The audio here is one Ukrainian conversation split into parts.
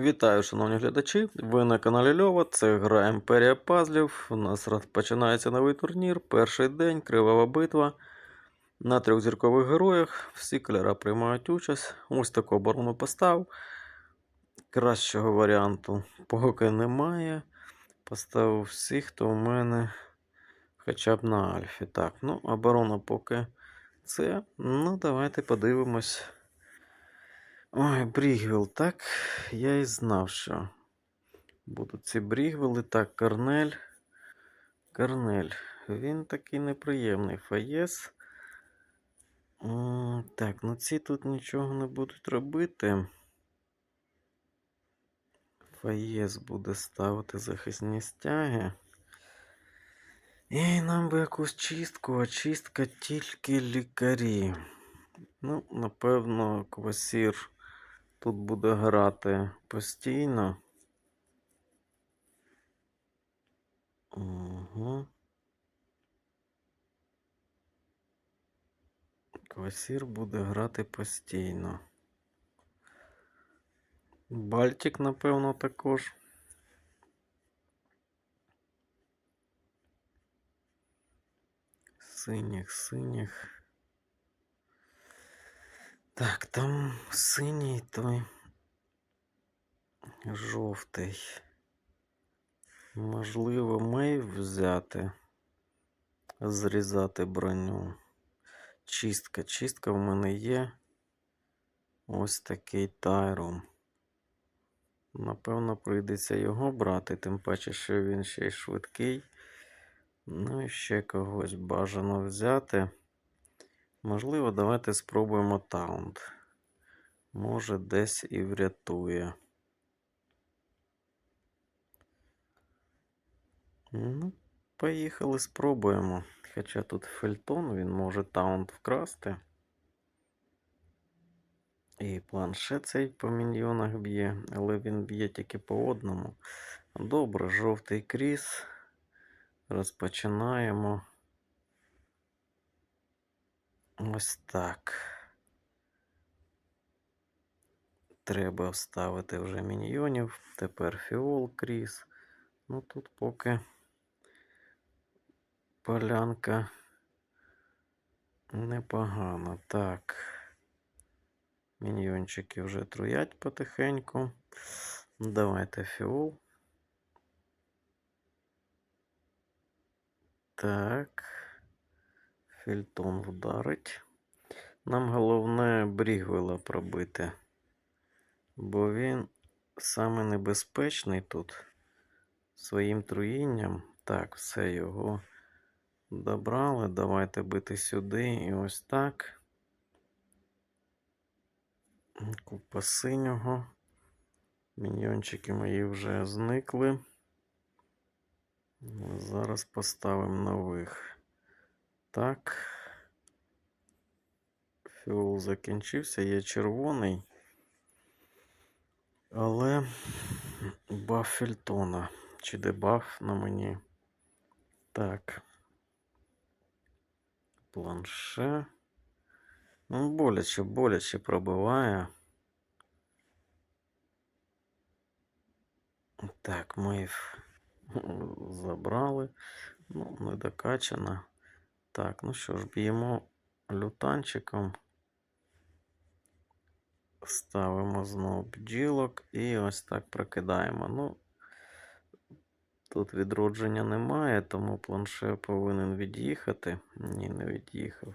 Вітаю, шановні глядачі! Ви на каналі Льова. Це гра Імперія Пазлів. У нас розпочинається новий турнір. Перший день, кривава битва. На трьохзіркових героях. Всі кольори приймають участь. Ось таку оборону постав. Кращого варіанту поки немає. Поставив всіх, хто у мене хоча б на Альфі. Так, ну, оборона поки це. Ну, давайте подивимось. Ой, Брігвіл, так. Я і знав, що будуть ці Брігвіли. Так, Корнель. Корнель. Він такий неприємний. Фаєс. Так, ну ці тут нічого не будуть робити. Фаєс буде ставити захисні стяги. І нам би якусь чистку, а чистка тільки лікарі. Ну, напевно, квасір тут буде грати постійно. Угу. Квасір буде грати постійно. Бальтик, напевно, також. Синіх, синіх. Так, там синій той жовтий. Можливо, мейв взяти, зрізати броню. Чистка. Чистка в мене є. Ось такий тайром. Напевно, прийдеться його брати, тим паче, що він ще й швидкий. Ну і ще когось бажано взяти. Можливо, давайте спробуємо таунт. Може, десь і врятує. Ну, поїхали, спробуємо. Хоча тут фельтон, він може таунт вкрасти. І планшет цей по міньйонах б'є, але він б'є тільки по одному. Добре, жовтий кріс. Розпочинаємо. Ось так. Треба вставити вже міньйонів. Тепер фіол кріс. Ну тут поки полянка непогана. Так. Міньйончики вже труять потихеньку. Давайте фіол. Так. Фільтон вдарить. Нам головне Брігвела пробити. Бо він саме небезпечний тут своїм труїнням. Так, все його добрали. Давайте бити сюди і ось так. Купа синього. Міньйончики мої вже зникли. Зараз поставимо нових. Так. Фіол закінчився, є червоний. Але баф Фельтона. Чи дебаф на мені? Так. Планше. Ну, боляче, боляче пробиває. Так, ми забрали. Ну, не докачано. Так, ну що ж, б'ємо лютанчиком. Ставимо знову бджілок і ось так прокидаємо. Ну, тут відродження немає, тому планше повинен від'їхати. Ні, не від'їхав.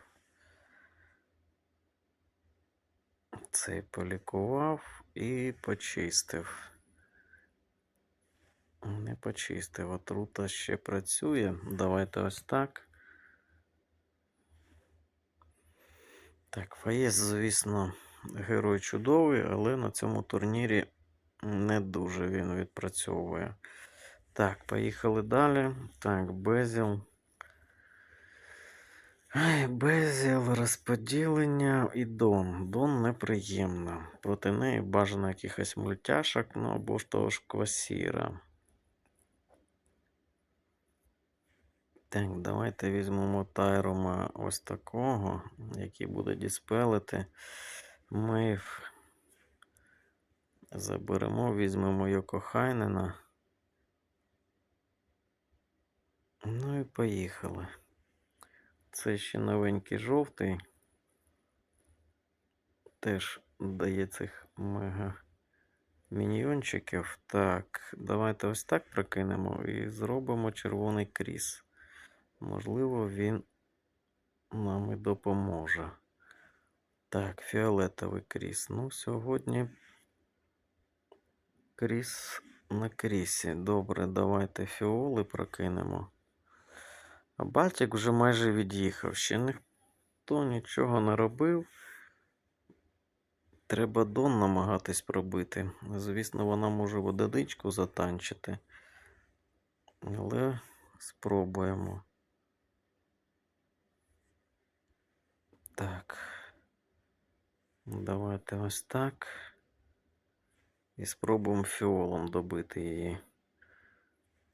Цей полікував і почистив. Не почистив. Отрута ще працює. Давайте ось так. Так, Фаєс, звісно, герой чудовий, але на цьому турнірі не дуже він відпрацьовує. Так, поїхали далі. Так, Безіл. Безіл, розподілення і Дон. Дон неприємно. Проти неї бажано якихось мультяшок, ну або ж того ж квасіра. Так, давайте візьмемо Тайрома ось такого, який буде діспелити. Мейв Заберемо, візьмемо Йокохайнена. Ну і поїхали. Це ще новенький жовтий. Теж дає цих мега міньйончиків. Так, давайте ось так прокинемо і зробимо червоний кріс. Можливо, він нам і допоможе. Так, фіолетовий кріс. Ну, сьогодні кріс на крісі. Добре, давайте фіоли прокинемо. А Балтик вже майже від'їхав. Ще ніхто нічого не робив. Треба Дон намагатись пробити. Звісно, вона може в одиничку затанчити. Але спробуємо. Так. Давайте ось так. І спробуємо фіолом добити її.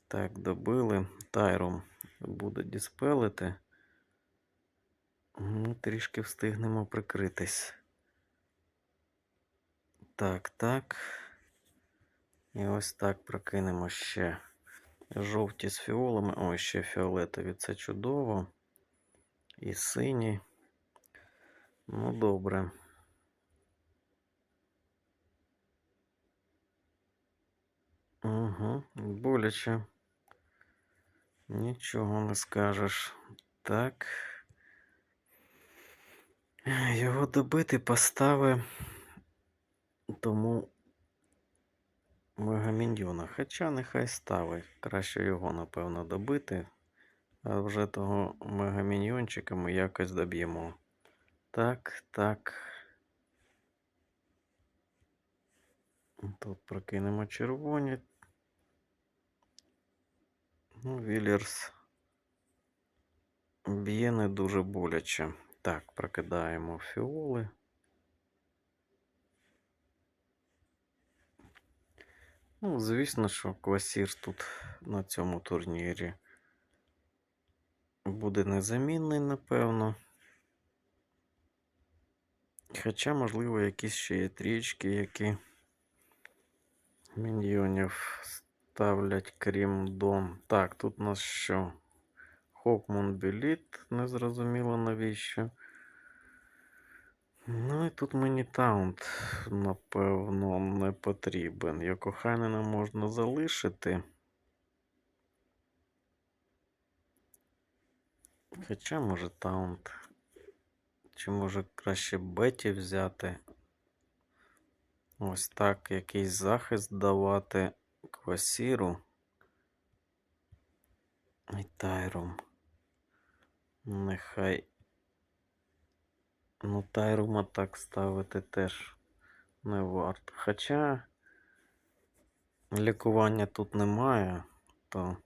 Так, добили. Тайром буде діспелити. Ми трішки встигнемо прикритись. Так, так. І ось так прокинемо ще. Жовті з фіолами. Ой, ще фіолетові. Це чудово. І сині. Ну, добре. Угу, боляче. Нічого не скажеш. Так. Його добити постави. Тому Мегаміньйона. Хоча нехай ставить. Краще його, напевно, добити. А вже того мегаміньйончика ми якось доб'ємо. Так, так. Тут прокинемо червоні. Ну, Віллерс б'є не дуже боляче. Так, прокидаємо фіоли. Ну, звісно, що Квасір тут на цьому турнірі буде незамінний, напевно. Хоча, можливо, якісь ще є трічки, які міньйонів ставлять, крім Дон. Так, тут у нас що? Хокмун Біліт, незрозуміло навіщо. Ну і тут мені таунт, напевно, не потрібен. Його Йокохайнена можна залишити. Хоча, може, таунт. Чи може краще Беті взяти? Ось так якийсь захист давати Квасіру і Тайром. Нехай. Ну, Тайрума так ставити теж не варто. Хоча лікування тут немає, то.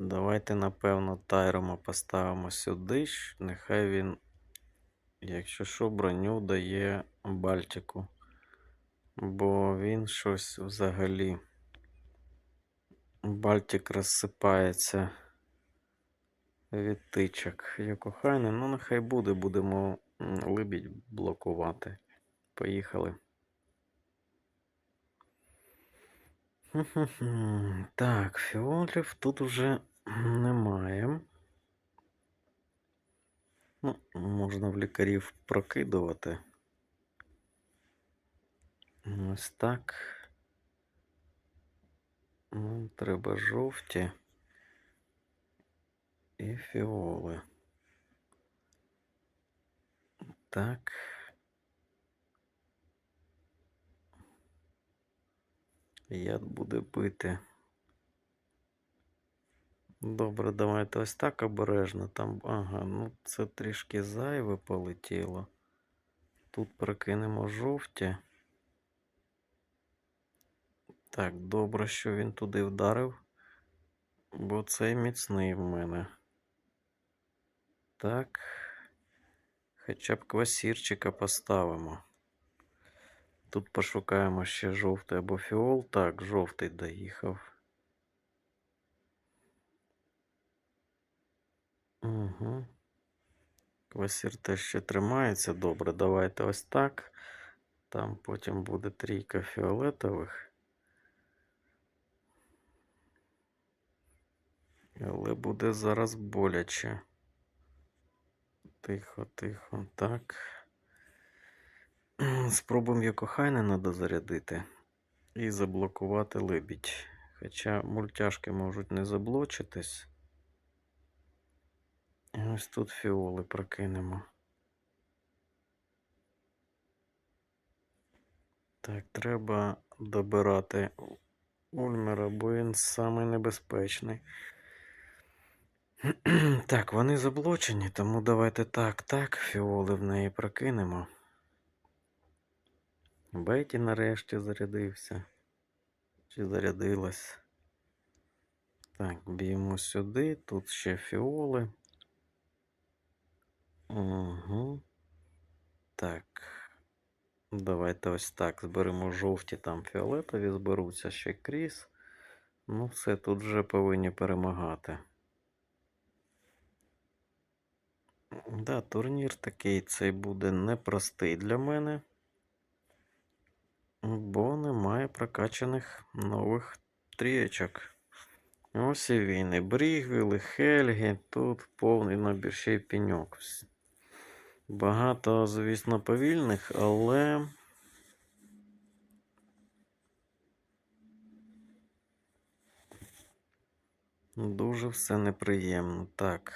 Давайте, напевно, Тайрома поставимо сюди. Нехай він, якщо що, броню дає Бальтику. Бо він щось взагалі. Бальтик розсипається від тичок. Йокохайне, ну нехай буде, будемо либідь блокувати. Поїхали. Так, фіолів тут уже немає. Ну, можна в лікарів прокидувати. Ось так. Ну, треба жовті і фіоли. Так. Яд буде бити. Добре, давайте ось так обережно. Там, ага, ну це трішки зайве полетіло. Тут прокинемо жовті. Так, добре, що він туди вдарив, бо цей міцний в мене. Так. Хоча б квасірчика поставимо. Тут пошукаємо ще жовтий або фіол. Так, жовтий доїхав. Угу. Квасір теж ще тримається добре. Давайте ось так. Там потім буде трійка фіолетових. Але буде зараз боляче. Тихо, тихо. Так. Спробуємо Йокохайнена дозарядити і заблокувати лебідь. Хоча мультяшки можуть не заблочитись. І ось тут фіоли прокинемо. Так, треба добирати Ульмера, бо він самий небезпечний. Так, вони заблочені, тому давайте так, так, фіоли в неї прокинемо. Беті нарешті зарядився. Чи зарядилась? Так, б'ємо сюди, тут ще фіоли. Угу. Так. Давайте ось так. Зберемо жовті, там фіолетові, зберуться ще кріс. Ну, все, тут вже повинні перемагати. Да, турнір такий цей буде непростий для мене. Бо немає прокачаних нових трієчок. Ось і він. І Брігвіл, і Хельгі. Тут повний набір ще й пеньок. Багато, звісно, повільних, але. Дуже все неприємно. Так.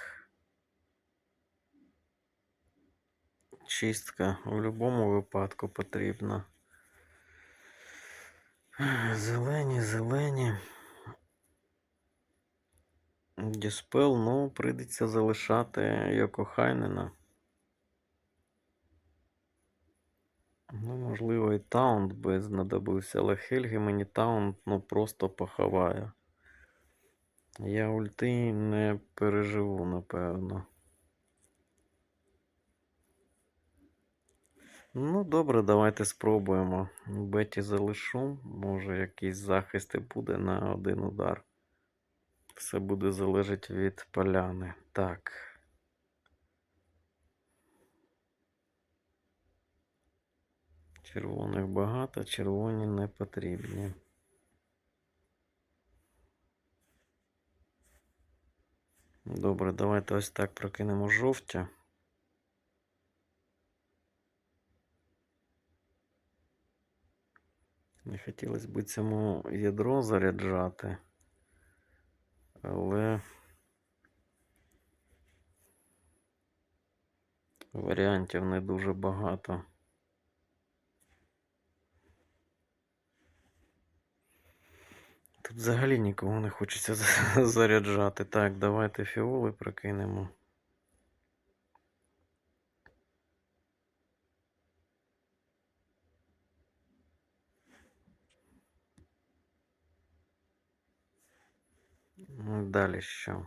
Чистка в будь-якому випадку потрібна. Зелені, зелені. Діспел, ну, прийдеться залишати Йокохайнена. Ну, можливо, і таунт би знадобився, але Хельги мені таунт ну, просто поховає. Я ульти не переживу, напевно. Ну, добре, давайте спробуємо. Беті залишу. Може, якийсь захист і буде на один удар. Все буде залежати від поляни. Так. Червоних багато, червоні не потрібні. Добре, давайте ось так прокинемо жовті. Не хотілося б цьому ядро заряджати, але варіантів не дуже багато. Тут взагалі нікого не хочеться заряджати. Так, давайте фіоли прокинемо. Далі що?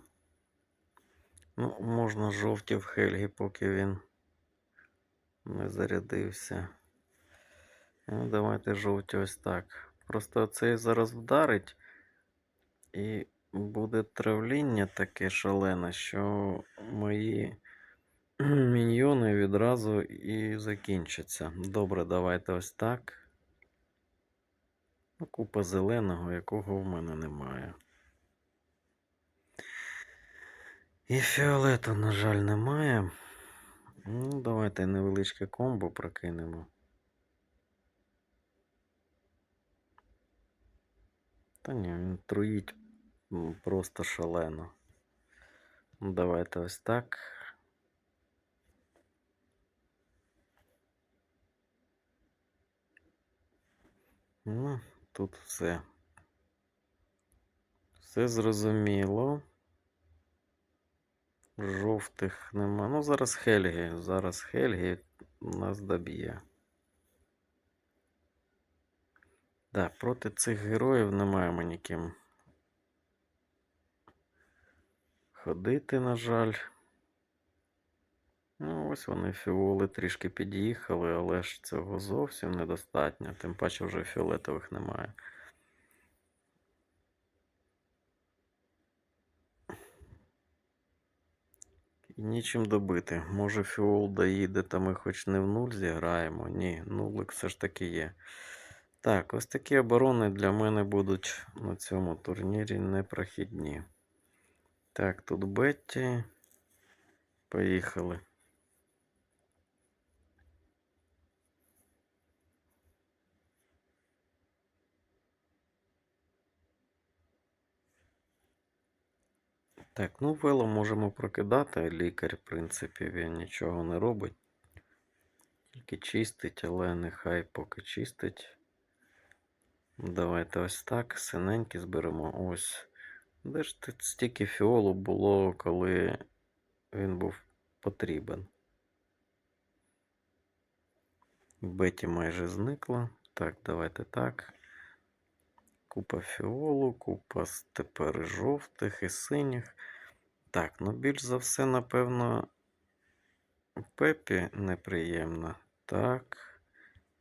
Ну, можна жовті в Хельгі, поки він не зарядився. Ну, давайте жовті ось так. Просто цей зараз вдарить, і буде травління таке шалене, що мої міньйони відразу і закінчаться. Добре, давайте ось так. Ну, Купа зеленого, якого в мене немає. І фіолету, на жаль, немає. Ну, давайте невеличке комбо прокинемо. Та ні, він труїть просто шалено. Ну, давайте ось так. Ну, тут все. Все зрозуміло. Жовтих нема. Ну, зараз Хельгі. Зараз Хельгі нас доб'є. Да, проти цих героїв не маємо ніким ходити, на жаль. Ну, ось вони фіоли трішки під'їхали, але ж цього зовсім недостатньо. Тим паче вже фіолетових немає. І нічим добити. Може фіол доїде, та ми хоч не в нуль зіграємо. Ні, нулик все ж таки є. Так, ось такі оборони для мене будуть на цьому турнірі непрохідні. Так, тут Бетті. Поїхали. Так, ну вело можемо прокидати. Лікар, в принципі, він нічого не робить. Тільки чистить, але нехай поки чистить. Давайте ось так. Синенькі зберемо. Ось. Де ж тут стільки фіолу було, коли він був потрібен? Беті майже зникла. Так, давайте так. Купа фіолу, купа тепер жовтих і синіх. Так, ну більш за все, напевно, Пепі неприємно. Так.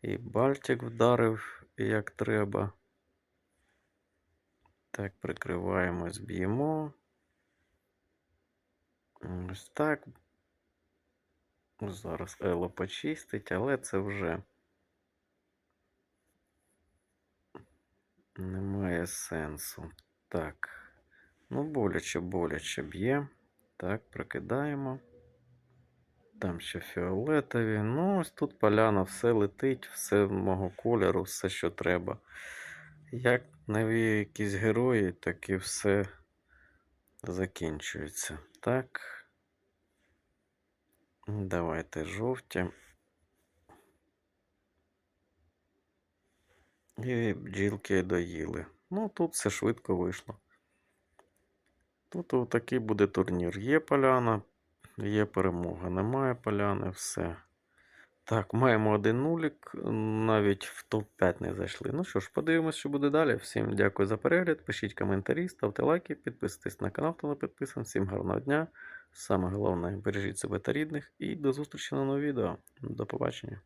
І Бальтик вдарив як треба. Так, прикриваємось, б'ємо. Ось так. Зараз Ело почистить, але це вже немає сенсу. Так. Ну, боляче, боляче б'є. Так, прокидаємо. Там ще фіолетові. Ну, ось тут поляна, все летить, все мого кольору, все, що треба. Як нові якісь герої, так і все закінчується. Так. Давайте жовті. І бджілки доїли. Ну, тут все швидко вийшло. Тут отакий буде турнір. Є поляна, є перемога. Немає поляни, все. Так, маємо один нулік, навіть в топ-5 не зайшли. Ну що ж, подивимось, що буде далі. Всім дякую за перегляд. Пишіть коментарі, ставте лайки, підписуйтесь на канал, хто не підписаний. Всім гарного дня. Саме головне, бережіть себе та рідних. І до зустрічі на новому відео. До побачення.